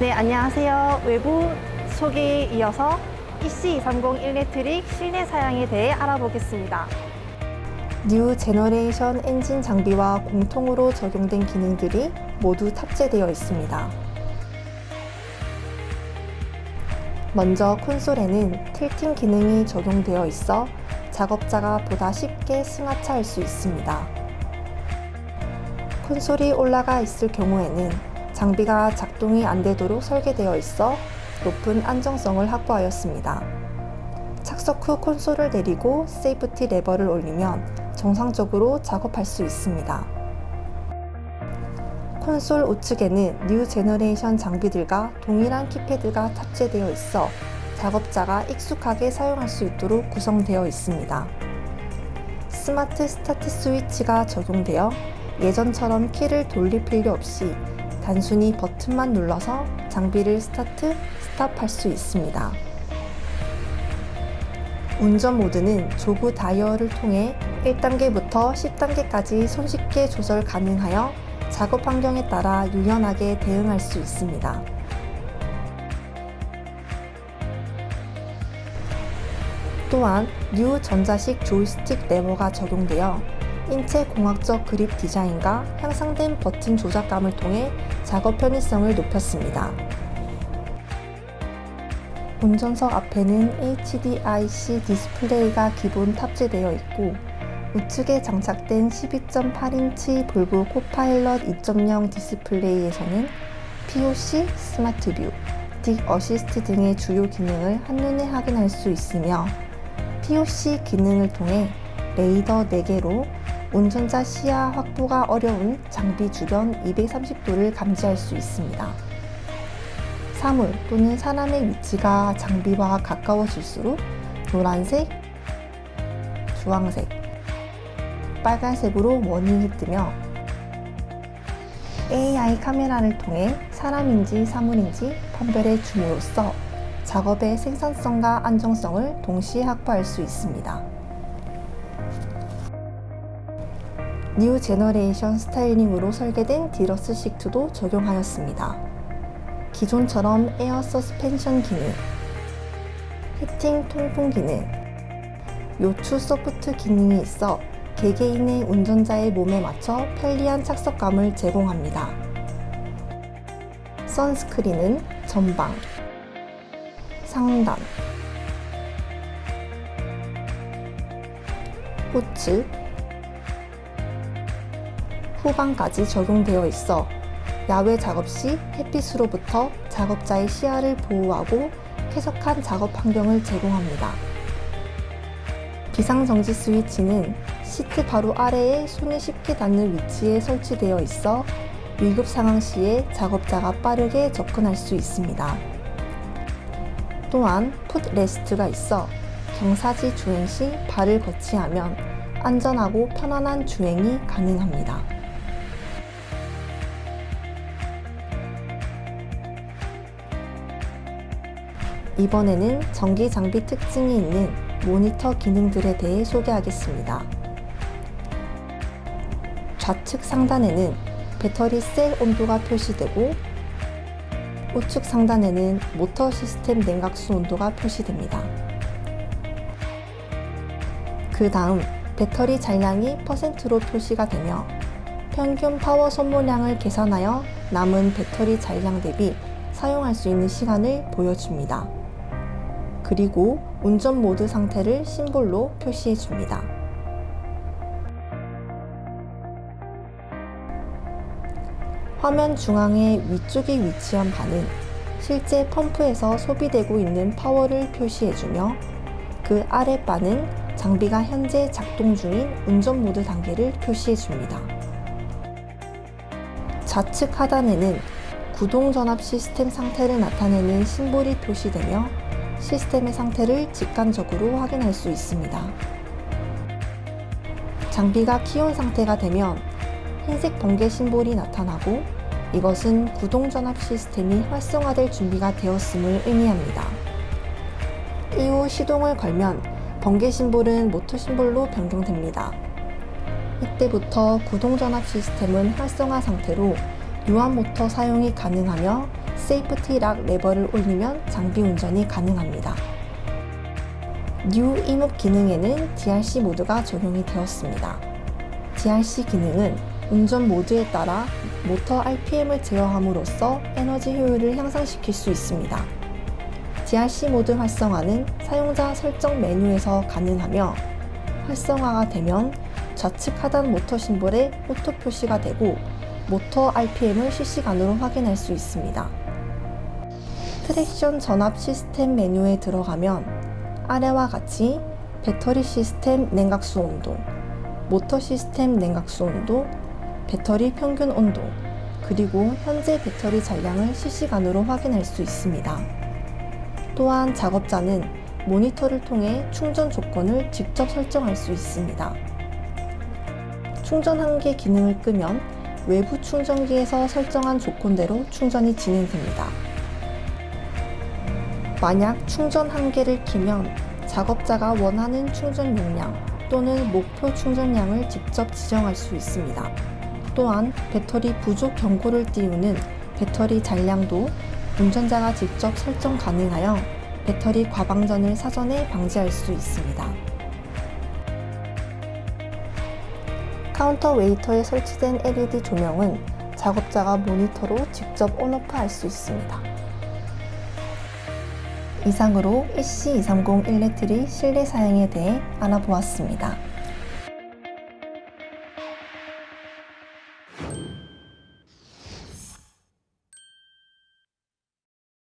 네, 안녕하세요. 외부 소개에 이어서 EC230 일렉트릭 실내 사양에 대해 알아보겠습니다. 뉴 제너레이션 엔진 장비와 공통으로 적용된 기능들이 모두 탑재되어 있습니다. 먼저 콘솔에는 틸팅 기능이 적용되어 있어 작업자가 보다 쉽게 승하차할 수 있습니다. 콘솔이 올라가 있을 경우에는 장비가 작동이 안 되도록 설계되어 있어 높은 안정성을 확보하였습니다. 착석 후 콘솔을 내리고 세이프티 레버를 올리면 정상적으로 작업할 수 있습니다. 콘솔 우측에는 뉴 제너레이션 장비들과 동일한 키패드가 탑재되어 있어 작업자가 익숙하게 사용할 수 있도록 구성되어 있습니다. 스마트 스타트 스위치가 적용되어 예전처럼 키를 돌릴 필요 없이 단순히 버튼만 눌러서 장비를 스타트, 스탑할 수 있습니다. 운전 모드는 조구 다이얼을 통해 1단계부터 10단계까지 손쉽게 조절 가능하여 작업 환경에 따라 유연하게 대응할 수 있습니다. 또한 뉴 전자식 조이스틱 레버가 적용되어 인체 공학적 그립 디자인과 향상된 버튼 조작감을 통해 작업 편의성을 높였습니다. 운전석 앞에는 HDIC 디스플레이가 기본 탑재되어 있고 우측에 장착된 12.8인치 볼보 코파일럿 2.0 디스플레이에서는 POC, 스마트 뷰, 딕 어시스트 등의 주요 기능을 한눈에 확인할 수 있으며 POC 기능을 통해 레이더 4개로 운전자 시야 확보가 어려운 장비 주변 230도를 감지할 수 있습니다. 사물 또는 사람의 위치가 장비와 가까워질수록 노란색, 주황색, 빨간색으로 워닝이 뜨며 AI 카메라를 통해 사람인지 사물인지 판별해 줌으로써 작업의 생산성과 안정성을 동시에 확보할 수 있습니다. 뉴 제너레이션 스타일링으로 설계된 디러스 시트도 적용하였습니다. 기존처럼 에어 서스펜션 기능, 히팅 통풍 기능, 요추 소프트 기능이 있어 개개인의 운전자의 몸에 맞춰 편리한 착석감을 제공합니다. 선스크린은 전방, 상단, 우측, 후방까지 적용되어 있어 야외 작업 시 햇빛으로부터 작업자의 시야를 보호하고 쾌적한 작업 환경을 제공합니다. 비상정지 스위치는 시트 바로 아래에 손이 쉽게 닿는 위치에 설치되어 있어 위급 상황 시에 작업자가 빠르게 접근할 수 있습니다. 또한 풋 레스트가 있어 경사지 주행 시 발을 거치하면 안전하고 편안한 주행이 가능합니다. 이번에는 전기 장비 특징이 있는 모니터 기능들에 대해 소개하겠습니다. 좌측 상단에는 배터리 셀 온도가 표시되고 우측 상단에는 모터 시스템 냉각수 온도가 표시됩니다. 그 다음 배터리 잔량이 퍼센트로 표시가 되며 평균 파워 소모량을 계산하여 남은 배터리 잔량 대비 사용할 수 있는 시간을 보여줍니다. 그리고 운전 모드 상태를 심볼로 표시해 줍니다. 화면 중앙의 위쪽에 위치한 바는 실제 펌프에서 소비되고 있는 파워를 표시해 주며 그 아랫바는 장비가 현재 작동 중인 운전 모드 단계를 표시해 줍니다. 좌측 하단에는 구동 전압 시스템 상태를 나타내는 심볼이 표시되며 시스템의 상태를 직관적으로 확인할 수 있습니다. 장비가 키온 상태가 되면 흰색 번개 심볼이 나타나고 이것은 구동 전압 시스템이 활성화될 준비가 되었음을 의미합니다. 이후 시동을 걸면 번개 심볼은 모터 심볼로 변경됩니다. 이때부터 구동 전압 시스템은 활성화 상태로 유압 모터 사용이 가능하며 세이프티 락 레버를 올리면 장비 운전이 가능합니다. 뉴 이목 기능에는 DRC 모드가 적용이 되었습니다. DRC 기능은 운전 모드에 따라 모터 RPM을 제어함으로써 에너지 효율을 향상시킬 수 있습니다. DRC 모드 활성화는 사용자 설정 메뉴에서 가능하며 활성화가 되면 좌측 하단 모터 심볼에 오토 표시가 되고 모터 RPM을 실시간으로 확인할 수 있습니다. 트랙션 전압 시스템 메뉴에 들어가면 아래와 같이 배터리 시스템 냉각수 온도, 모터 시스템 냉각수 온도, 배터리 평균 온도, 그리고 현재 배터리 잔량을 실시간으로 확인할 수 있습니다. 또한 작업자는 모니터를 통해 충전 조건을 직접 설정할 수 있습니다. 충전 한계 기능을 끄면 외부 충전기에서 설정한 조건대로 충전이 진행됩니다. 만약 충전 한계를 키면 작업자가 원하는 충전 용량 또는 목표 충전량을 직접 지정할 수 있습니다. 또한 배터리 부족 경고를 띄우는 배터리 잔량도 운전자가 직접 설정 가능하여 배터리 과방전을 사전에 방지할 수 있습니다. 카운터 웨이터에 설치된 LED 조명은 작업자가 모니터로 직접 온오프 할 수 있습니다. 이상으로 EC230 일렉트리 실내 사양에 대해 알아보았습니다.